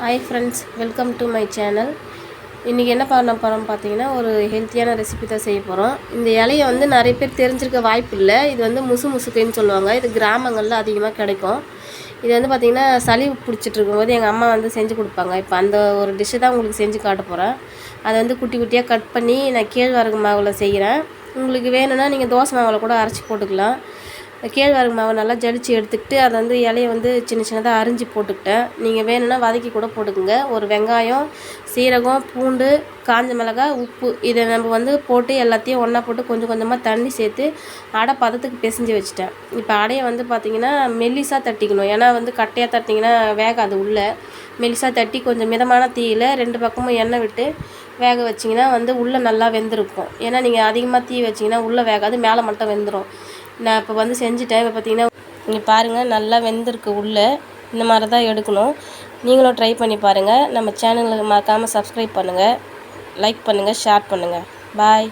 Hi friends welcome to my channel இன்றைக்கி என்ன பண்ண போகிறோம் பார்த்தீங்கன்னா ஒரு ஹெல்த்தியான ரெசிபி தான் செய்ய போகிறோம் இந்த இலையை வந்து நிறைய பேர் தெரிஞ்சிருக்க வாய்ப்பு இல்லை. இது வந்து முசு முசுக்குன்னு சொல்லுவாங்க. இது கிராமங்களில் அதிகமாக கிடைக்கும். இது வந்து பார்த்திங்கன்னா சளி பிடிச்சிட்டு இருக்கும்போது எங்கள் அம்மா வந்து செஞ்சு கொடுப்பாங்க. இப்போ அந்த ஒரு டிஷ்ஷை தான் உங்களுக்கு செஞ்சு காட்ட போகிறேன் அதை வந்து குட்டி குட்டியாக கட் பண்ணி நான் கேழ்வரகு மாவில் செய்கிறேன் உங்களுக்கு வேணும்னா நீங்கள் தோசை மாவில் கூட அரைச்சி போட்டுக்கலாம். கேழ்வரகு மாவை நல்லா ஜலிச்சு எடுத்துக்கிட்டு அதை வந்து இலையை வந்து சின்ன சின்னதாக அரிஞ்சு போட்டுக்கிட்டேன். நீங்கள் வேணும்னா வதக்கி கூட போட்டுக்குங்க. ஒரு வெங்காயம் சீரகம் பூண்டு காஞ்ச மிளகாய் உப்பு. இதை நம்ம வந்து போட்டு எல்லாத்தையும் ஒன்றா போட்டு கொஞ்சம் கொஞ்சமாக தண்ணி சேர்த்து அடை பதத்துக்கு பிசைஞ்சு வச்சுட்டேன். இப்போ அடையை வந்து பார்த்திங்கன்னா மெல்லிசாக தட்டிக்கணும். ஏன்னா வந்து கட்டையாக தட்டிங்கன்னா வேகாது உள்ளே. மெலிசாக தட்டி கொஞ்சம் மிதமான தீயில் ரெண்டு பக்கமும் எண்ணெய் விட்டு வேக வச்சிங்கன்னா வந்து உள்ளே நல்லா வெந்திருக்கும். ஏன்னா நீங்கள் அதிகமாக தீ வச்சிங்கன்னா உள்ளே வேகாது மேலே மட்டும் வெந்துடும் நான் இப்போ வந்து செஞ்சுட்டேன். இப்போ பார்த்தீங்கன்னா இங்கே பாருங்கள் நல்லா வெந்திருக்கு உள்ளே. இந்த மாதிரி தான் எடுக்கணும். நீங்களும் ட்ரை பண்ணி பாருங்கள் நம்ம சேனலுக்கு மறக்காமல் சப்ஸ்கிரைப் பண்ணுங்கள் லைக் பண்ணுங்கள் ஷேர் பண்ணுங்கள் பாய்